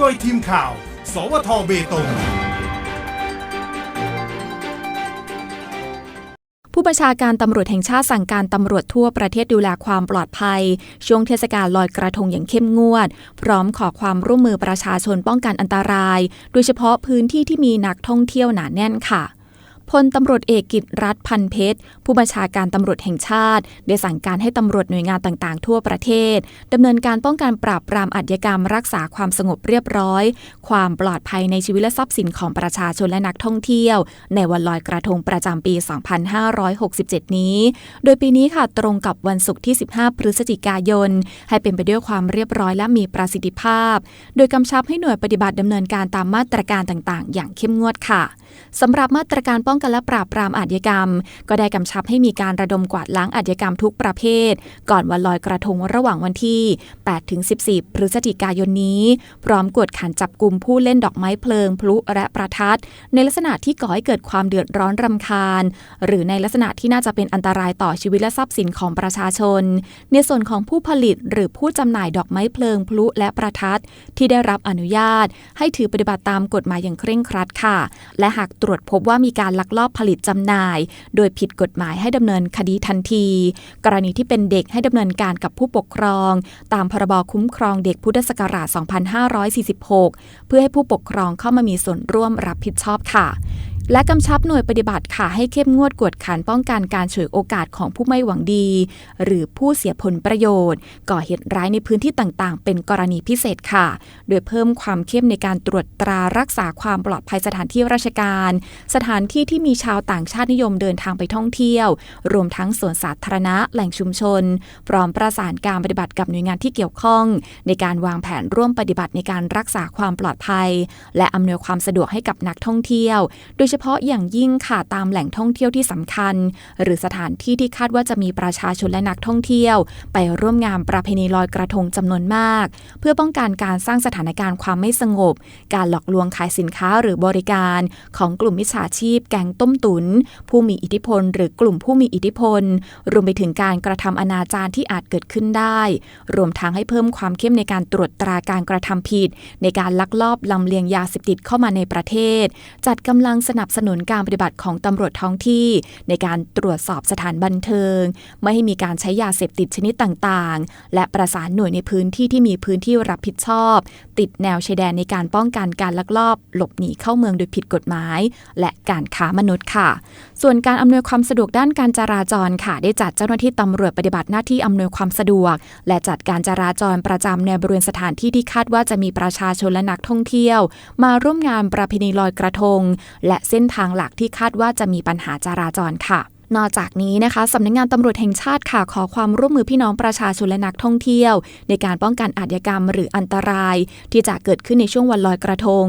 โดยทีมข่าว สวทเบตง ผู้บัญชาการตำรวจแห่งชาติสั่งการตำรวจทั่วประเทศดูแลความปลอดภัย ช่วงเทศกาลลอยกระทงอย่างเข้มงวด พร้อมขอความร่วมมือประชาชนป้องกันอันตราย โดยเฉพาะพื้นที่ที่มีนักท่องเที่ยวหนาแน่นค่ะ พลตำรวจเอกกิตรัฐพันเพชร ผู้บัญชาการตำรวจแห่งชาติ ได้สั่งการให้ตำรวจหน่วยงานต่างๆ ทั่วประเทศดำเนินการป้องกันปราบปรามอาชญากรรม รักษาความสงบเรียบร้อย ความปลอดภัยในชีวิตและทรัพย์สินของประชาชนและนักท่องเที่ยว ในวันลอยกระทงประจำปี 2567 นี้ โดยปีนี้ค่ะตรงกับวันศุกร์ที่ 15 พฤศจิกายน ให้เป็นไปด้วยความเรียบร้อยและมีประสิทธิภาพ โดยกำชับให้หน่วยปฏิบัติดำเนินการตามมาตรการต่างๆ อย่างเข้มงวดค่ะสำหรับมาตรการป้องกันและปราบปรามอาชญากรรม ก็ได้กำชับให้มีการระดมกวาดล้างอาชญากรรมทุกประเภท ก่อนวันลอยกระทงระหว่างวันที่8-14 พฤศจิกายนนี้ พร้อมกวดขันจับกลุ่มผู้เล่นดอกไม้เพลิงพลุและประทัด ในลักษณะที่ก่อให้เกิดความเดือดร้อนรำคาญ หรือในลักษณะที่น่าจะเป็นอันตรายต่อชีวิตและทรัพย์สินของประชาชน ในส่วนของผู้ผลิตหรือผู้จำหน่ายดอกไม้เพลิงพลุและประทัด ที่ได้รับอนุญาต ให้ถือปฏิบัติตามกฎหมายอย่างเคร่งครัดค่ะ และหากตรวจพบว่ามีการลักลอบผลิตจำหน่าย โดยผิดกฎหมายให้ดำเนินคดีทันที กรณีที่เป็นเด็กให้ดำเนินการกับผู้ปกครอง ตามพรบคุ้มครองเด็กพุทธศักราช 2546 เพื่อให้ผู้ปกครองเข้ามามีส่วนร่วมรับผิดชอบค่ะ และกำชับหน่วยปฏิบัติค่ะให้เข้มงวดกวดขันป้องกันการฉวยโอกาสของผู้ไม่หวังดี หรือผู้เสียผลประโยชน์ ก่อเหตุร้ายในพื้นที่ต่างๆ เป็นกรณีพิเศษค่ะ โดยเพิ่มความเข้มในการตรวจตรารักษาความปลอดภัยสถานที่ราชการ สถานที่ที่มีชาวต่างชาตินิยมเดินทางไปท่องเที่ยว รวมทั้งสวนสาธารณะแหล่งชุมชน พร้อมประสานการปฏิบัติกับหน่วยงานที่เกี่ยวข้อง ในการวางแผนร่วมปฏิบัติในการรักษาความปลอดภัย และอำนวยความสะดวกให้กับนักท่องเที่ยว โดยเฉพาะอย่างยิ่งค่ะตามแหล่งท่องเที่ยวที่สำคัญ หรือสถานที่ที่คาดว่าจะมีประชาชนและนักท่องเที่ยว ไปร่วมงานประเพณีลอยกระทงจำนวนมาก เพื่อป้องกันการสร้างสถานการณ์ความไม่สงบ การหลอกลวงขายสินค้าหรือบริการ ของกลุ่มมิจฉาชีพ แก๊งต้มตุน ผู้มีอิทธิพล หรือกลุ่มผู้มีอิทธิพล รวมไปถึงการกระทำอนาจารที่อาจเกิดขึ้นได้ รวมทั้งให้เพิ่มความเข้มในการตรวจตราการกระทำผิด ในการลักลอบลำเลียงยาเสพติดเข้ามาในประเทศ จัดกำลังสนับสนุนการปฏิบัติของตำรวจท้องที่ ในการตรวจสอบสถานบันเทิง ไม่ให้มีการใช้ยาเสพติดชนิดต่างๆ และประสานหน่วยในพื้นที่ที่มีพื้นที่รับผิดชอบ ติดแนวชายแดนในการป้องกันการลักลอบ หลบหนีเข้าเมืองโดยผิดกฎหมาย และการค้ามนุษย์ค่ะ ส่วนการอำนวยความสะดวกด้านการจราจรค่ะ ได้จัดเจ้าหน้าที่ตำรวจปฏิบัติหน้าที่อำนวยความสะดวก และจัดการจราจรประจำในบริเวณสถานที่ที่คาดว่าจะมีประชาชนและนักท่องเที่ยว มาร่วมงานประเพณีลอยกระทง และเส้นทางหลักที่คาดว่าจะมีปัญหาจราจรค่ะ นอกจากนี้นะคะสำนักงงานตำรวจแห่งชาติค่ะขอความร่วมมือพี่น้องประชาชนและนักท่องเที่ยว ในการป้องกันอาชญากรรมหรืออันตราย ที่จะเกิดขึ้นในช่วงวันลอยกระทง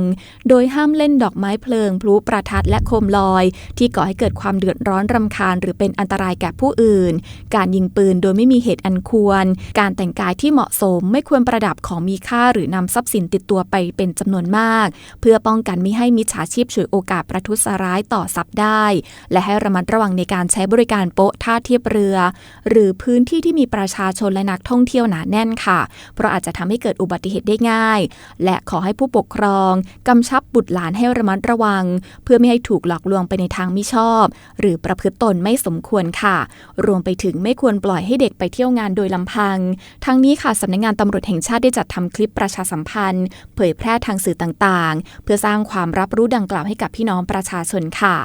โดยห้ามเล่นดอกไม้เพลิง พลุประทัดและโคมลอย ที่ก่อให้เกิดความเดือดร้อนรำคาญ หรือเป็นอันตรายแก่ผู้อื่น การยิงปืนโดยไม่มีเหตุอันควร การแต่งกายที่เหมาะสมไม่ควรประดับของมีค่า หรือนำทรัพย์สินติดตัวไปเป็นจำนวนมาก เพื่อป้องกันไม่ให้มิจฉาชีพฉวยโอกาสประทุษร้ายต่อทรัพย์ได้ และให้ระมัดระวังในการใช้บริการโป๊ะท่าเทียบเรือ หรือพื้นที่ที่มีประชาชนและนักท่องเที่ยวหนาแน่นค่ะ เพราะอาจจะทำให้เกิดอุบัติเหตุได้ง่าย และขอให้ผู้ปกครองกำชับบุตรหลานให้ระมัดระวัง เพื่อไม่ให้ถูกหลอกลวงไปในทางมิชอบ หรือประพฤติตนไม่สมควรค่ะ รวมไปถึงไม่ควรปล่อยให้เด็กไปเที่ยวงานโดยลำพัง ทั้งนี้ค่ะสำนักงานตำรวจแห่งชาติได้จัดทำคลิปประชาสัมพันธ์ เผยแพร่ทางสื่อต่างๆ เพื่อสร้างความรับรู้ดังกล่าวให้กับพี่น้องประชาชนค่ะ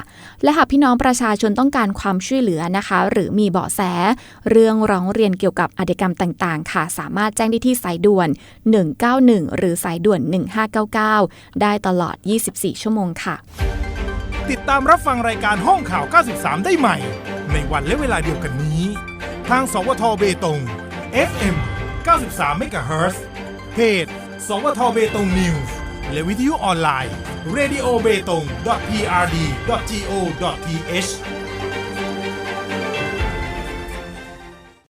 และหากพี่น้องประชาชนต้องการความช่วยเหลือนะคะ หรือมีเบาะแส เรื่องร้องเรียนเกี่ยวกับอาชญากรรมต่างๆ ค่ะ สามารถแจ้งได้ที่สายด่วน 191 หรือสายด่วน 1599 ได้ตลอด 24 ชั่วโมงค่ะ ติดตามรับฟังรายการห้องข่าว 93 ได้ใหม่ ในวันและเวลาเดียวกันนี้ ทาง สวทเบตง FM 93เมกะเฮิรตซ์เพจ สวทเบตงนิวส์และวิทยุออนไลน์ radio b e t o n g prd go th